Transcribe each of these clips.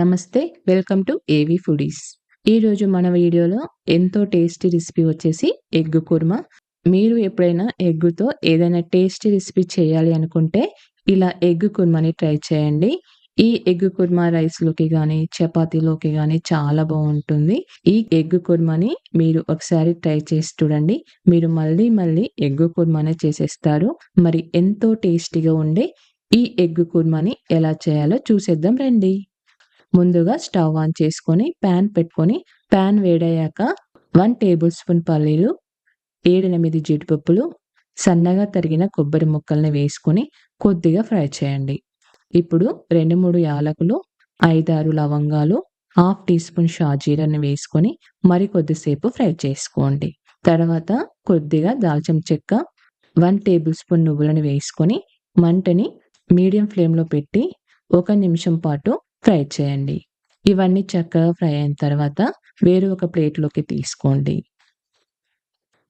నమస్తే welcome to ఏవి foodies ఈరోజు మన వీడియోలో ఎంతో టేస్టీ రెసిపీ వచ్చేసి ఎగ్ కుర్మా. మీరు ఎప్పుడైనా ఎగ్గుతో ఏదైనా టేస్టీ రెసిపీ చేయాలి అనుకుంటే ఇలా ఎగ్ కుర్మాని ట్రై చేయండి. ఈ ఎగ్ కుర్మా రైస్లోకి కానీ చపాతీలోకి కానీ చాలా బాగుంటుంది. ఈ ఎగ్ కుర్మాని మీరు ఒకసారి ట్రై చేసి చూడండి. మీరు మళ్ళీ మళ్ళీ ఎగ్ కుర్మానే చేసేస్తారు. మరి ఎంతో టేస్టీగా ఉండే ఈ ఎగ్ కుర్మాని ఎలా చేయాలో చూసేద్దాం రండి. ముందుగా స్టవ్ ఆన్ చేసుకొని ప్యాన్ పెట్టుకొని ప్యాన్ వేడయ్యాక వన్ టేబుల్ స్పూన్ పల్లీలు ఏడెనిమిది జీడిపప్పులు సన్నగా తరిగిన కొబ్బరి ముక్కల్ని వేసుకొని కొద్దిగా ఫ్రై చేయండి. ఇప్పుడు రెండు మూడు యాలకులు ఐదారు లవంగాలు హాఫ్ టీ స్పూన్ షాజీరాన్ని వేసుకొని మరి కొద్దిసేపు ఫ్రై చేసుకోండి. తర్వాత కొద్దిగా దాల్చిన చెక్క వన్ టేబుల్ స్పూన్ నువ్వులను వేసుకొని మంటని మీడియం ఫ్లేమ్లో పెట్టి ఒక నిమిషం పాటు ఫ్రై చేయండి. ఇవన్నీ చక్కగా ఫ్రై అయిన తర్వాత వేరే ఒక ప్లేట్లోకి తీసుకోండి.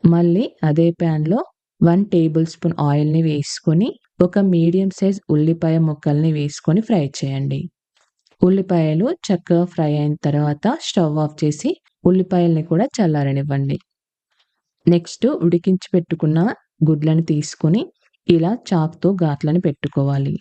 మళ్ళీ అదే ప్యాన్లో వన్ టేబుల్ స్పూన్ ఆయిల్ని వేసుకొని ఒక మీడియం సైజ్ ఉల్లిపాయ ముక్కల్ని వేసుకొని ఫ్రై చేయండి. ఉల్లిపాయలు చక్కగా ఫ్రై అయిన తర్వాత స్టవ్ ఆఫ్ చేసి ఉల్లిపాయల్ని కూడా చల్లారనివ్వండి. నెక్స్ట్ ఉడికించి పెట్టుకున్న గుడ్లను తీసుకొని ఇలా చాక్తో ఘాట్లను పెట్టుకోవాలి.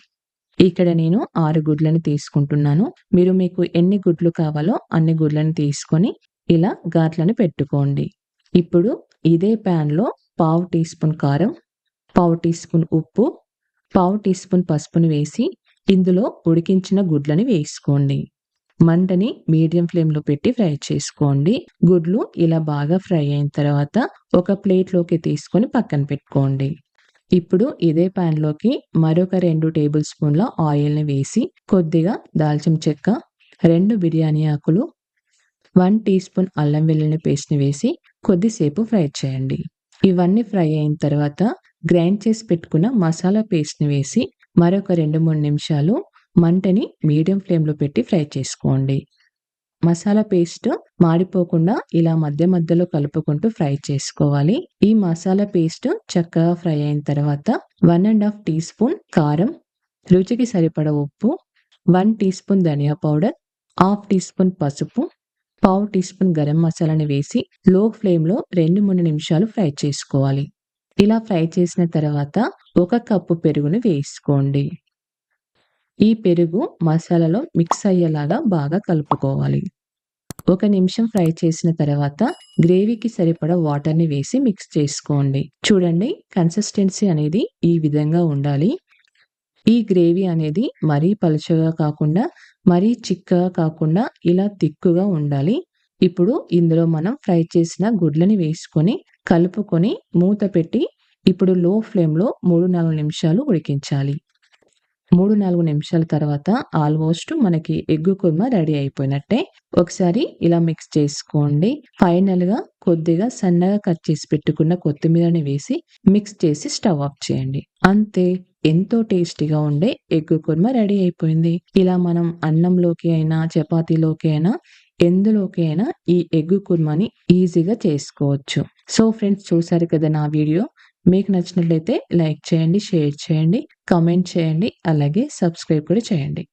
ఇక్కడ నేను ఆరు గుడ్లను తీసుకుంటున్నాను. మీరు మీకు ఎన్ని గుడ్లు కావాలో అన్ని గుడ్లను తీసుకొని ఇలా గాట్లను పెట్టుకోండి. ఇప్పుడు ఇదే ప్యాన్లో పావు టీ స్పూన్ కారం పావు టీ స్పూన్ ఉప్పు పావు టీ స్పూన్ పసుపును వేసి ఇందులో ఉడికించిన గుడ్లని వేసుకోండి. మంటని మీడియం ఫ్లేమ్లో పెట్టి ఫ్రై చేసుకోండి. గుడ్లు ఇలా బాగా ఫ్రై అయిన తర్వాత ఒక ప్లేట్లోకి తీసుకొని పక్కన పెట్టుకోండి. ఇప్పుడు ఇదే ప్యాన్లోకి మరొక రెండు టేబుల్ స్పూన్ల ఆయిల్ని వేసి కొద్దిగా దాల్చిన చెక్క రెండు బిర్యానీ ఆకులు వన్ టీ స్పూన్ అల్లం వెల్లుల్లి పేస్ట్ని వేసి కొద్దిసేపు ఫ్రై చేయండి. ఇవన్నీ ఫ్రై అయిన తర్వాత గ్రైండ్ చేసి పెట్టుకున్న మసాలా పేస్ట్ని వేసి మరొక రెండు మూడు నిమిషాలు మంటని మీడియం ఫ్లేమ్లో పెట్టి ఫ్రై చేసుకోండి. మసాలా పేస్ట్ మాడిపోకుండా ఇలా మధ్య మధ్యలో కలుపుకుంటూ ఫ్రై చేసుకోవాలి. ఈ మసాలా పేస్ట్ చక్కగా ఫ్రై అయిన తర్వాత one and half tea spoon కారం రుచికి సరిపడ ఉప్పు one tea spoon dhania powder half tea spoon పసుపు పావు టీ స్పూన్ గరం మసాలాని వేసి లో ఫ్లేమ్లో రెండు మూడు నిమిషాలు ఫ్రై చేసుకోవాలి. ఇలా ఫ్రై చేసిన తర్వాత ఒక కప్పు పెరుగును వేసుకోండి. ఈ పెరుగు మసాలాలో మిక్స్ అయ్యేలాగా బాగా కలుపుకోవాలి. ఒక నిమిషం ఫ్రై చేసిన తర్వాత గ్రేవీకి సరిపడా వాటర్ని వేసి మిక్స్ చేసుకోండి. చూడండి కన్సిస్టెన్సీ అనేది ఈ విధంగా ఉండాలి. ఈ గ్రేవీ అనేది మరీ పలుచగా కాకుండా మరీ చిక్కగా కాకుండా ఇలా తిక్కుగా ఉండాలి. ఇప్పుడు ఇందులో మనం ఫ్రై చేసిన గుడ్లని వేసుకొని కలుపుకొని మూత పెట్టి ఇప్పుడు లో ఫ్లేమ్లో మూడు నాలుగు నిమిషాలు ఉడికించాలి. మూడు నాలుగు నిమిషాల తర్వాత ఆల్మోస్ట్ మనకి ఎగ్గు కుర్మా రెడీ అయిపోయినట్టే. ఒకసారి ఇలా మిక్స్ చేసుకోండి. ఫైనల్గా కొద్దిగా సన్నగా కట్ చేసి పెట్టుకున్న కొత్తిమీరని వేసి మిక్స్ చేసి స్టవ్ ఆఫ్ చేయండి. అంతే ఎంతో టేస్టీగా ఉండే ఎగ్గు కుర్మా రెడీ అయిపోయింది. ఇలా మనం అన్నంలోకి అయినా చపాతీలోకి అయినా ఎందులోకి అయినా ఈ ఎగ్గు కుర్మాని ఈజీగా చేసుకోవచ్చు. సో ఫ్రెండ్స్ చూసారు కదా నా వీడియో మీకు నచ్చినట్లయితే లైక్ చేయండి షేర్ చేయండి కామెంట్ చేయండి అలాగే సబ్స్క్రైబ్ కూడా చేయండి.